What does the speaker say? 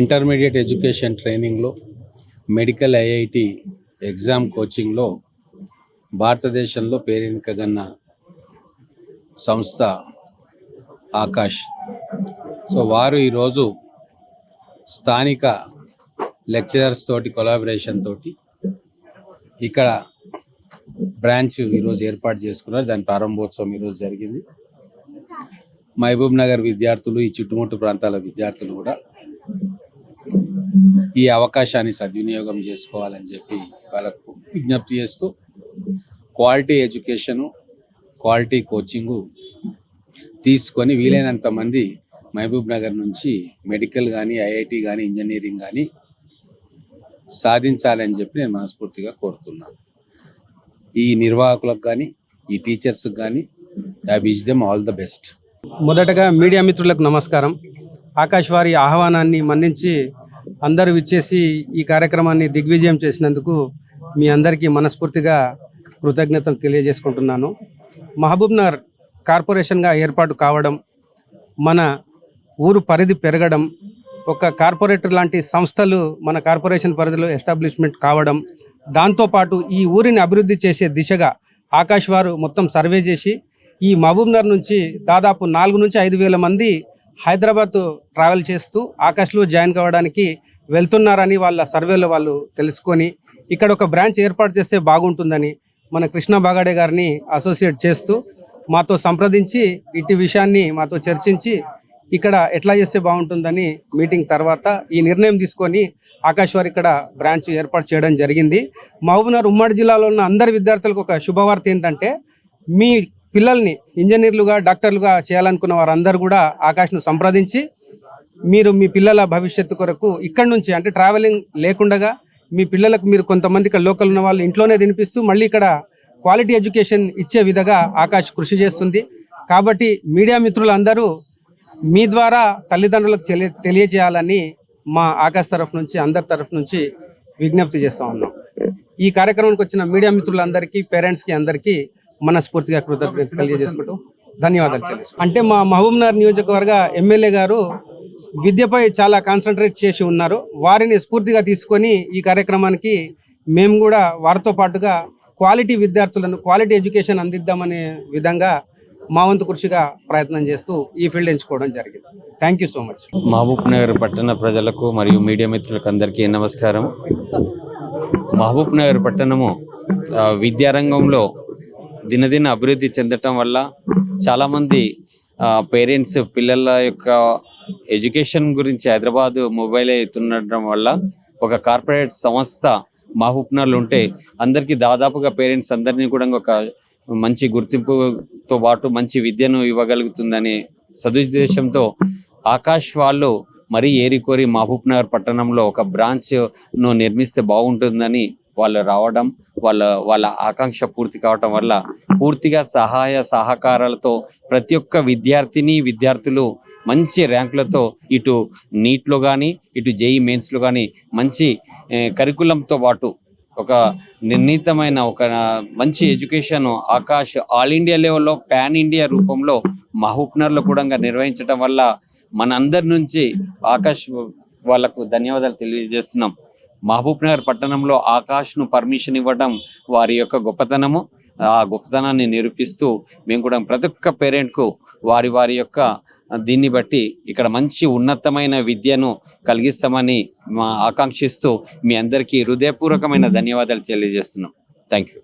Intermediate education ట్రైనింగ్లో medical IIT exam కోచింగ్లో భారతదేశంలో పేరెనికగన్న సంస్థ ఆకాష్. సో వారు ఈరోజు స్థానిక లెక్చరర్స్ తోటి కొలాబరేషన్ తోటి ఇక్కడ బ్రాంచ్ ఈరోజు ఏర్పాటు చేసుకున్నారు. దాని ప్రారంభోత్సవం ఈరోజు జరిగింది. మహబూబ్ నగర్ విద్యార్థులు ఈ చుట్టుముట్టు ప్రాంతాల విద్యార్థులు కూడా ఈ అవకాశాన్ని సద్వినియోగం చేసుకోవాలని చెప్పి వాళ్ళకు విజ్ఞప్తి చేస్తూ క్వాలిటీ ఎడ్యుకేషను క్వాలిటీ కోచింగు తీసుకొని వీలైనంత మంది మహబూబ్ నగర్ నుంచి మెడికల్ కానీ ఐఐటి కానీ ఇంజనీరింగ్ కానీ సాధించాలని చెప్పి నేను మనస్ఫూర్తిగా కోరుతున్నాను ఈ నిర్వాహకులకు కానీ ఈ టీచర్స్కి కానీ I wish them all the best. మొదటగా మీడియా మిత్రులకు నమస్కారం. ఆకాశ్ వారి ఆహ్వానాన్ని మన్నించి అందరూ విచ్చేసి ఈ కార్యక్రమాన్ని దిగ్విజయం చేసినందుకు మీ అందరికీ మనస్ఫూర్తిగా కృతజ్ఞతలు తెలియజేసుకుంటున్నాను. మహబూబ్నగర్ కార్పొరేషన్గా ఏర్పాటు కావడం మన ఊరు పరిధి పెరగడం ఒక కార్పొరేటర్ లాంటి సంస్థలు మన కార్పొరేషన్ పరిధిలో ఎస్టాబ్లిష్మెంట్ కావడం దాంతోపాటు ఈ ఊరిని అభివృద్ధి చేసే దిశగా ఆకాశ్ వారు మొత్తం సర్వే చేసి ఈ మహబూబ్నగర్ నుంచి దాదాపు నాలుగు నుంచి ఐదు వేల మంది హైదరాబాద్ ట్రావెల్ చేస్తూ ఆకాష్లో జాయిన్ కావడానికి వెళ్తున్నారని వాళ్ళ సర్వేలో వాళ్ళు తెలుసుకొని ఇక్కడ ఒక బ్రాంచ్ ఏర్పాటు చేస్తే బాగుంటుందని మన కృష్ణ బాగాడే గారిని అసోసియేట్ చేస్తూ మాతో సంప్రదించి ఇటు విషయాన్ని మాతో చర్చించి ఇక్కడ ఎట్లా చేస్తే బాగుంటుందని మీటింగ్ తర్వాత ఈ నిర్ణయం తీసుకొని ఆకాశ్ వారు ఇక్కడ బ్రాంచ్ ఏర్పాటు చేయడం జరిగింది. మహబూబ్నగర్ ఉమ్మడి జిల్లాలో ఉన్న అందరి విద్యార్థులకు ఒక శుభవార్త ఏంటంటే మీ పిల్లల్ని ఇంజనీర్లుగా డాక్టర్లుగా చేయాలనుకున్న వారందరూ కూడా ఆకాష్ను సంప్రదించి మీరు మీ పిల్లల భవిష్యత్తు కొరకు ఇక్కడ నుంచి అంటే ట్రావెలింగ్ లేకుండగా మీ పిల్లలకు మీరు కొంతమంది ఇక్కడ లోకల్ ఉన్న వాళ్ళు ఇంట్లోనే తినిపిస్తూ మళ్ళీ ఇక్కడ క్వాలిటీ ఎడ్యుకేషన్ ఇచ్చే విధంగా ఆకాష్ కృషి చేస్తుంది. కాబట్టి మీడియా మిత్రులందరూ మీ ద్వారా తల్లిదండ్రులకు తెలియ తెలియజేయాలని మా ఆకాశ్ తరఫు నుంచి అందరి తరఫు నుంచి విజ్ఞప్తి చేస్తూ ఉన్నాం. ఈ కార్యక్రమానికి వచ్చిన మీడియా మిత్రులందరికీ పేరెంట్స్కి అందరికీ మనస్ఫూర్తిగా కృతజ్ఞత తెలియజేసుకుంటూ ధన్యవాదాలు చెల్లిస్తాం అంటే మా మహబూబ్నగర్ నియోజకవర్గ ఎమ్మెల్యే గారు విద్యపై చాలా కాన్సన్ట్రేట్ చేసి ఉన్నారు. వారిని స్ఫూర్తిగా తీసుకొని ఈ కార్యక్రమానికి మేము కూడా వారితో పాటుగా క్వాలిటీ విద్యార్థులను క్వాలిటీ ఎడ్యుకేషన్ అందిద్దామనే విధంగా మా వంతు కృషిగా ప్రయత్నం చేస్తూ ఈ ఫీల్డ్ ఎంచుకోవడం జరిగింది. Thank you so much Mahabubnagar పట్టణ ప్రజలకు మరియు మీడియా మిత్రులకు అందరికీ నమస్కారం. మహబూబ్ నగర్ పట్టణము విద్యారంగంలో దినదిన అభివృద్ధి చెందటం వల్ల చాలామంది పేరెంట్స్ పిల్లల యొక్క ఎడ్యుకేషన్ గురించి హైదరాబాద్ మొబైల్ అవుతుండటం వల్ల ఒక కార్పొరేట్ సంస్థ మహబూబ్నగర్లో ఉంటే అందరికీ దాదాపుగా పేరెంట్స్ అందరినీ కూడా ఒక మంచి గుర్తింపుతో పాటు మంచి విద్యను ఇవ్వగలుగుతుందనే సదుద్దేశంతో ఆకాష్ వాళ్ళు మరీ ఏరికోరి మహబూబ్ నగర్ పట్టణంలో ఒక బ్రాంచ్ను నిర్మిస్తే బాగుంటుందని వాళ్ళు రావడం వాళ్ళ వాళ్ళ ఆకాంక్ష పూర్తి కావటం వల్ల పూర్తిగా సహాయ సహకారాలతో ప్రతి ఒక్క విద్యార్థిని విద్యార్థులు మంచి ర్యాంకులతో ఇటు నీట్లో కానీ ఇటు జేఈ మెయిన్స్లో కానీ మంచి కరికులంతో పాటు ఒక నిర్ణీతమైన ఒక మంచి ఎడ్యుకేషన్ ఆకాష్ ఆల్ ఇండియా లెవెల్లో పాన్ ఇండియా రూపంలో మహబూబ్నగర్లో కూడా నిర్వహించడం వల్ల మనందరి నుంచి ఆకాష్ వాళ్ళకు ధన్యవాదాలు తెలియజేస్తున్నాం. మహబూబ్ నగర్ పట్టణంలో ఆకాష్ను పర్మిషన్ ఇవ్వడం వారి యొక్క గొప్పతనము. ఆ గొప్పతనాన్ని నిరూపిస్తూ మేము కూడా ప్రతి ఒక్క పేరెంట్కు వారి వారి యొక్క దీన్ని బట్టి ఇక్కడ మంచి ఉన్నతమైన విద్యను కలిగిస్తామని మా ఆకాంక్షిస్తూ మీ అందరికీ హృదయపూర్వకమైన ధన్యవాదాలు తెలియజేస్తున్నాం. Thank you